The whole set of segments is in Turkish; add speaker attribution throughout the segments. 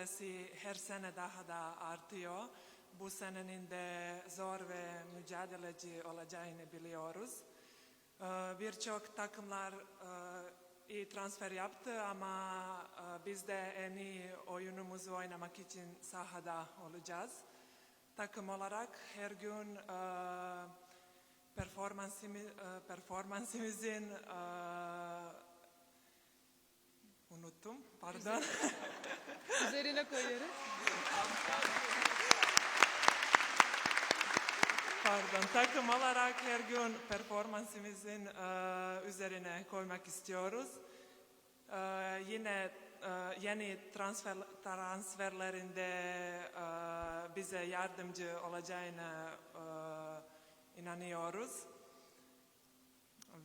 Speaker 1: kalitesi her sene daha da artıyor. Bu senenin de zor ve mücadeleci olacağını biliyoruz. Ee, Birçok takımlar e, iyi transfer yaptı ama e, biz de en iyi oyunumuzu oynamak için sahada olacağız. Takım olarak her gün e, performansimi, performansımızın unuttum pardon.
Speaker 2: Üzerine koyuyoruz.
Speaker 1: Pardon, takım olarak her gün performansımızın e, üzerine koymak istiyoruz. E, yine e, yeni transfer, transferlerinde e, bize yardımcı olacağını e, inanıyoruz.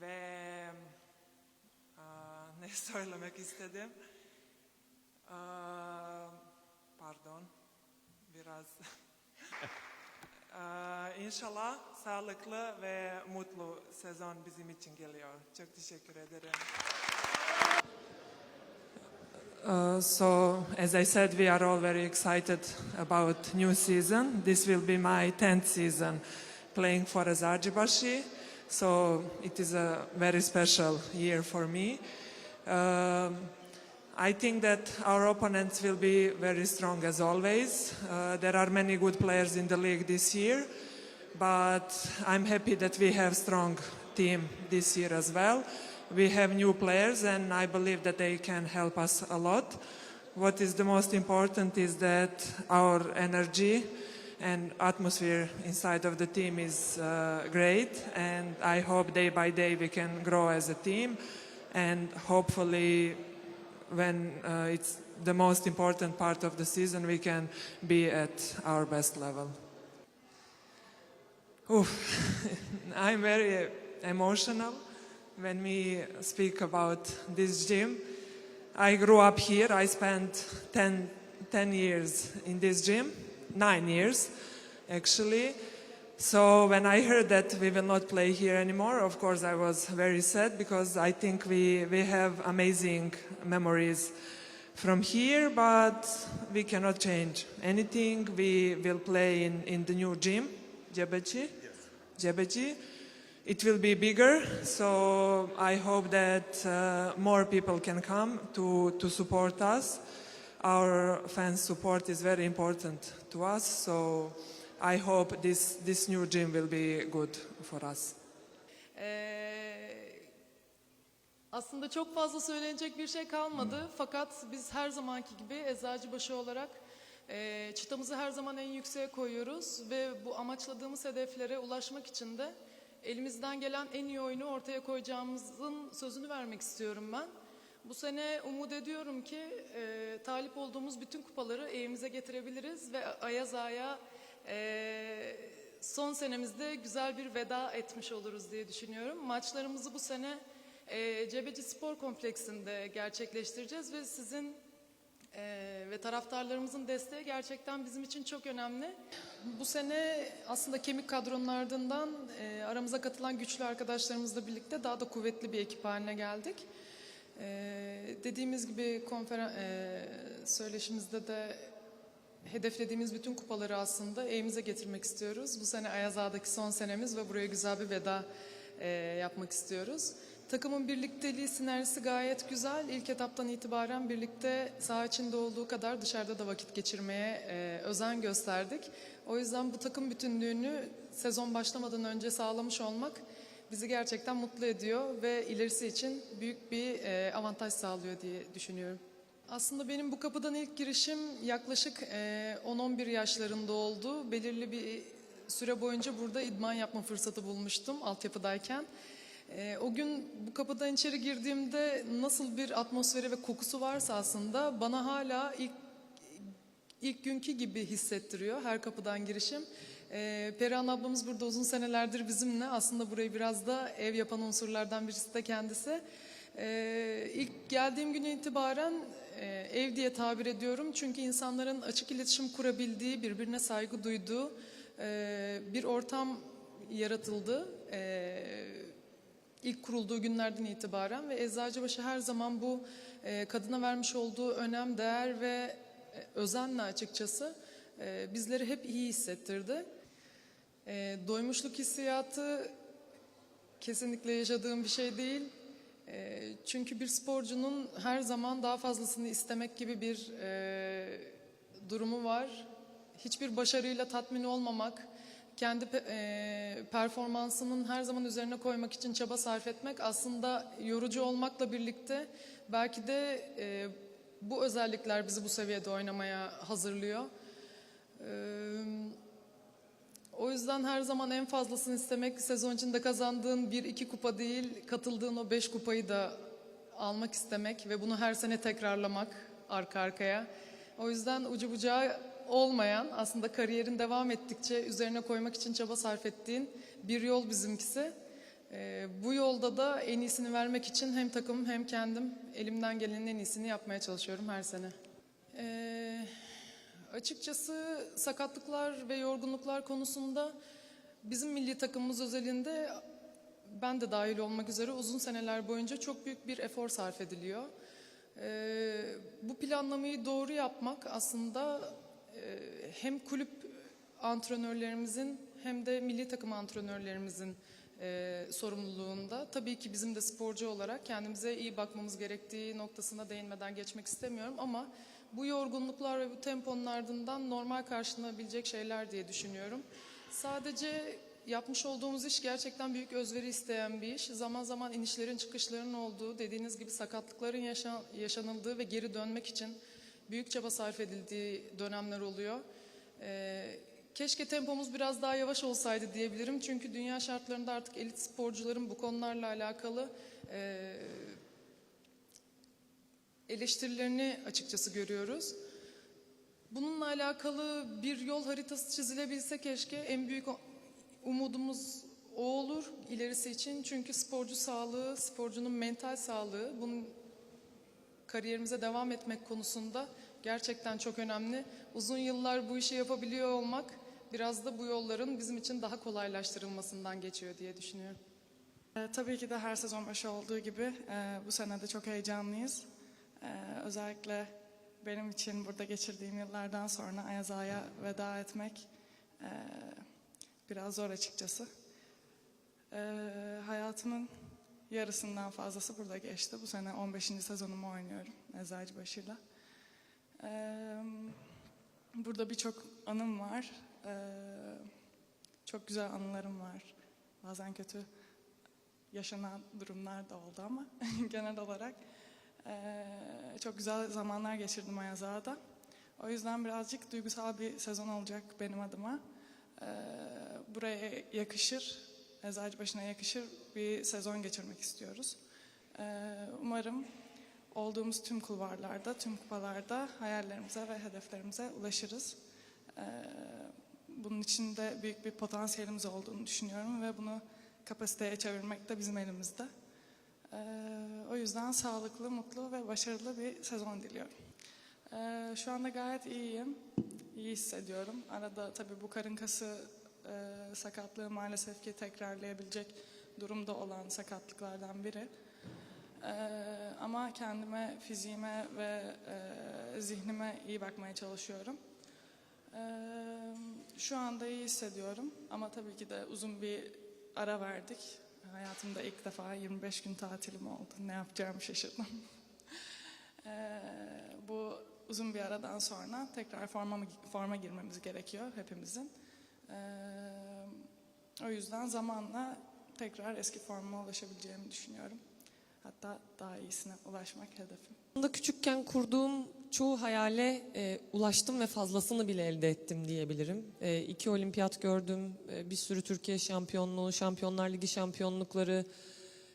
Speaker 1: Ve ne söylemek istedim? E, pardon, biraz... Ee, İnşallah sağlıklı ve mutlu sezon bizim için geliyor. Çok teşekkür ederim. Uh, so, as I said, we are all very excited about new season. This will be my 10th season playing for Azarjibashi. So, it is a very special year for me. Um, I think that our opponents will be very strong as always. Uh, there are many good players in the league this year, but I'm happy that we have a strong team this year as well. We have new players and I believe that they can help us a lot. What is the most important is that our energy and atmosphere inside of the team is uh, great and I hope day by day we can grow as a team and hopefully when uh, it's the most important part of the season, we can be at our best level. Oof. I'm very emotional when we speak about this gym. I grew up here. I spent 10, 10 years in this gym, nine years actually. So when I heard that we will not play here anymore, of course I was very sad because I think we, we have amazing memories from here, but we cannot change anything. We will play in, in the new gym, Jebechi. Jebechi. It will be bigger, so I hope that uh, more people can come to, to support us. Our fans' support is very important to us, so I hope this, this new gym will be good for us.
Speaker 2: Ee, aslında çok fazla söylenecek bir şey kalmadı. Fakat biz her zamanki gibi Eczacıbaşı olarak e, çıtamızı her zaman en yükseğe koyuyoruz. Ve bu amaçladığımız hedeflere ulaşmak için de elimizden gelen en iyi oyunu ortaya koyacağımızın sözünü vermek istiyorum ben. Bu sene umut ediyorum ki e, talip olduğumuz bütün kupaları evimize getirebiliriz ve Ayaz Ağa'ya e, son senemizde güzel bir veda etmiş oluruz diye düşünüyorum. Maçlarımızı bu sene e, Cebeci Spor Kompleksinde gerçekleştireceğiz ve sizin e, ve taraftarlarımızın desteği gerçekten bizim için çok önemli. Bu sene aslında kemik kadronun ardından e, aramıza katılan güçlü arkadaşlarımızla birlikte daha da kuvvetli bir ekip haline geldik. E, dediğimiz gibi konferen e, söyleşimizde de hedeflediğimiz bütün kupaları aslında evimize getirmek istiyoruz. Bu sene Ayaz Ağa'daki son senemiz ve buraya güzel bir veda e, yapmak istiyoruz. Takımın birlikteliği, sinerjisi gayet güzel. İlk etaptan itibaren birlikte saha içinde olduğu kadar dışarıda da vakit geçirmeye e, özen gösterdik. O yüzden bu takım bütünlüğünü sezon başlamadan önce sağlamış olmak bizi gerçekten mutlu ediyor ve ilerisi için büyük bir e, avantaj sağlıyor diye düşünüyorum. Aslında benim bu kapıdan ilk girişim yaklaşık e, 10-11 yaşlarında oldu. Belirli bir süre boyunca burada idman yapma fırsatı bulmuştum altyapıdayken. E, o gün bu kapıdan içeri girdiğimde nasıl bir atmosferi ve kokusu varsa aslında bana hala ilk ilk günkü gibi hissettiriyor her kapıdan girişim. Ee, Perihan ablamız burada uzun senelerdir bizimle. Aslında burayı biraz da ev yapan unsurlardan birisi de kendisi. Ee, ilk geldiğim güne itibaren e, ev diye tabir ediyorum. Çünkü insanların açık iletişim kurabildiği, birbirine saygı duyduğu e, bir ortam yaratıldı. Ee, ilk kurulduğu günlerden itibaren ve Eczacıbaşı her zaman bu e, kadına vermiş olduğu önem, değer ve e, özenle açıkçası e, bizleri hep iyi hissettirdi. E, doymuşluk hissiyatı kesinlikle yaşadığım bir şey değil. Çünkü bir sporcunun her zaman daha fazlasını istemek gibi bir e, durumu var. Hiçbir başarıyla tatmin olmamak, kendi e, performansının her zaman üzerine koymak için çaba sarf etmek aslında yorucu olmakla birlikte belki de e, bu özellikler bizi bu seviyede oynamaya hazırlıyor. Eee o yüzden her zaman en fazlasını istemek sezon içinde kazandığın bir iki kupa değil, katıldığın o beş kupayı da almak istemek ve bunu her sene tekrarlamak arka arkaya. O yüzden ucu bucağı olmayan aslında kariyerin devam ettikçe üzerine koymak için çaba sarf ettiğin bir yol bizimkisi. Ee, bu yolda da en iyisini vermek için hem takım hem kendim elimden gelenin en iyisini yapmaya çalışıyorum her sene. Ee, Açıkçası sakatlıklar ve yorgunluklar konusunda bizim milli takımımız özelinde ben de dahil olmak üzere uzun seneler boyunca çok büyük bir efor sarf ediliyor. Ee, bu planlamayı doğru yapmak aslında e, hem kulüp antrenörlerimizin hem de milli takım antrenörlerimizin e, sorumluluğunda. Tabii ki bizim de sporcu olarak kendimize iyi bakmamız gerektiği noktasına değinmeden geçmek istemiyorum ama bu yorgunluklar ve bu temponun ardından normal karşılanabilecek şeyler diye düşünüyorum. Sadece yapmış olduğumuz iş gerçekten büyük özveri isteyen bir iş. Zaman zaman inişlerin çıkışların olduğu, dediğiniz gibi sakatlıkların yaşa- yaşanıldığı ve geri dönmek için büyük çaba sarf edildiği dönemler oluyor. Ee, keşke tempomuz biraz daha yavaş olsaydı diyebilirim. Çünkü dünya şartlarında artık elit sporcuların bu konularla alakalı e, eleştirilerini açıkçası görüyoruz. Bununla alakalı bir yol haritası çizilebilse keşke en büyük umudumuz o olur ilerisi için. Çünkü sporcu sağlığı, sporcunun mental sağlığı bunun kariyerimize devam etmek konusunda gerçekten çok önemli. Uzun yıllar bu işi yapabiliyor olmak biraz da bu yolların bizim için daha kolaylaştırılmasından geçiyor diye düşünüyorum.
Speaker 3: Ee, Tabii ki de her sezon başı olduğu gibi e, bu sene de çok heyecanlıyız. Ee, özellikle benim için burada geçirdiğim yıllardan sonra Ayaz veda etmek e, biraz zor açıkçası. Ee, hayatımın yarısından fazlası burada geçti. Bu sene 15. sezonumu oynuyorum Eczacıbaşı'yla. Ee, burada birçok anım var. Çok güzel anılarım var. Bazen kötü yaşanan durumlar da oldu ama genel olarak eee, çok güzel zamanlar geçirdim Ayaz Ağa'da. O yüzden birazcık duygusal bir sezon olacak benim adıma. Eee, buraya yakışır, Eczacıbaşı'na yakışır bir sezon geçirmek istiyoruz. Eee, umarım olduğumuz tüm kulvarlarda, tüm kupalarda hayallerimize ve hedeflerimize ulaşırız. Bunun için de büyük bir potansiyelimiz olduğunu düşünüyorum ve bunu kapasiteye çevirmek de bizim elimizde. Ee, o yüzden sağlıklı, mutlu ve başarılı bir sezon diliyorum. Ee, şu anda gayet iyiyim, iyi hissediyorum. Arada tabii bu karın kası e, sakatlığı maalesef ki tekrarlayabilecek durumda olan sakatlıklardan biri. Ee, ama kendime, fiziğime ve e, zihnime iyi bakmaya çalışıyorum. Ee, şu anda iyi hissediyorum ama tabii ki de uzun bir ara verdik. Hayatımda ilk defa 25 gün tatilim oldu. Ne yapacağımı şaşırdım. Ee, bu uzun bir aradan sonra tekrar forma, forma girmemiz gerekiyor hepimizin. Ee, o yüzden zamanla tekrar eski formuma ulaşabileceğimi düşünüyorum. Hatta daha iyisine ulaşmak hedefim.
Speaker 4: Küçükken kurduğum çoğu hayale e, ulaştım ve fazlasını bile elde ettim diyebilirim. E, iki olimpiyat gördüm, e, bir sürü Türkiye şampiyonluğu, Şampiyonlar Ligi şampiyonlukları.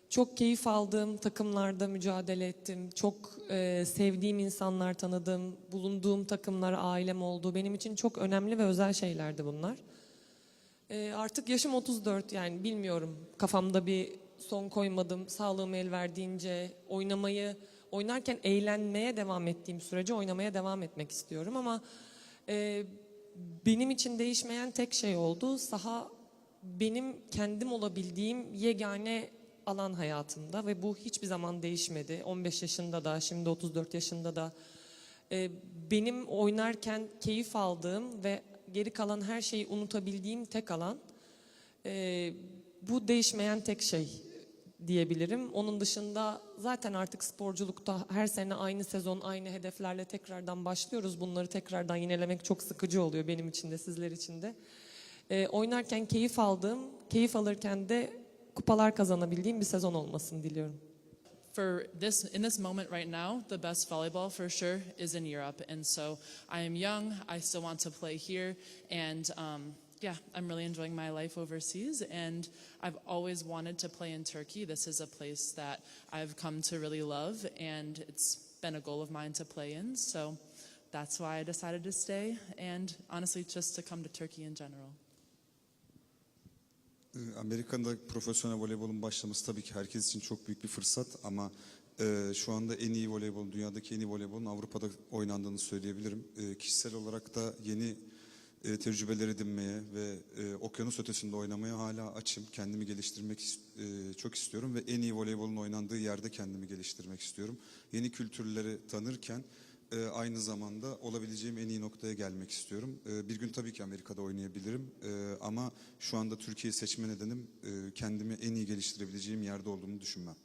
Speaker 4: Çok keyif aldığım takımlarda mücadele ettim. Çok e, sevdiğim insanlar tanıdım. Bulunduğum takımlar ailem oldu. Benim için çok önemli ve özel şeylerdi bunlar. E, artık yaşım 34 yani bilmiyorum. Kafamda bir son koymadım. Sağlığım el verdiğince oynamayı, oynarken eğlenmeye devam ettiğim sürece oynamaya devam etmek istiyorum. Ama e, benim için değişmeyen tek şey oldu. Saha benim kendim olabildiğim yegane alan hayatımda ve bu hiçbir zaman değişmedi. 15 yaşında da, şimdi 34 yaşında da e, benim oynarken keyif aldığım ve geri kalan her şeyi unutabildiğim tek alan. E, bu değişmeyen tek şey diyebilirim. Onun dışında zaten artık sporculukta her sene aynı sezon aynı hedeflerle tekrardan başlıyoruz. Bunları tekrardan yinelemek çok sıkıcı oluyor benim için de sizler için de. E, oynarken keyif aldığım, keyif alırken de kupalar kazanabildiğim bir sezon olmasını diliyorum.
Speaker 5: for this in this moment right now the best volleyball for sure is in europe and so i am young i still want to play here and um, yeah i'm really enjoying my life overseas and i've always wanted to play in turkey this is a place that i've come to really love and it's been a goal of mine to play in so that's why i decided to stay and honestly just to come to turkey in general
Speaker 6: Ee, Amerika'da profesyonel voleybolun başlaması tabii ki herkes için çok büyük bir fırsat ama e, şu anda en iyi voleybol, dünyadaki en iyi voleybolun Avrupa'da oynandığını söyleyebilirim. E, kişisel olarak da yeni e, tecrübeler edinmeye ve e, okyanus ötesinde oynamaya hala açım. Kendimi geliştirmek e, çok istiyorum ve en iyi voleybolun oynandığı yerde kendimi geliştirmek istiyorum. Yeni kültürleri tanırken e, aynı zamanda olabileceğim en iyi noktaya gelmek istiyorum. E, bir gün tabii ki Amerika'da oynayabilirim E, ama şu anda Türkiye seçme nedenim e, kendimi en iyi geliştirebileceğim yerde olduğumu düşünmem.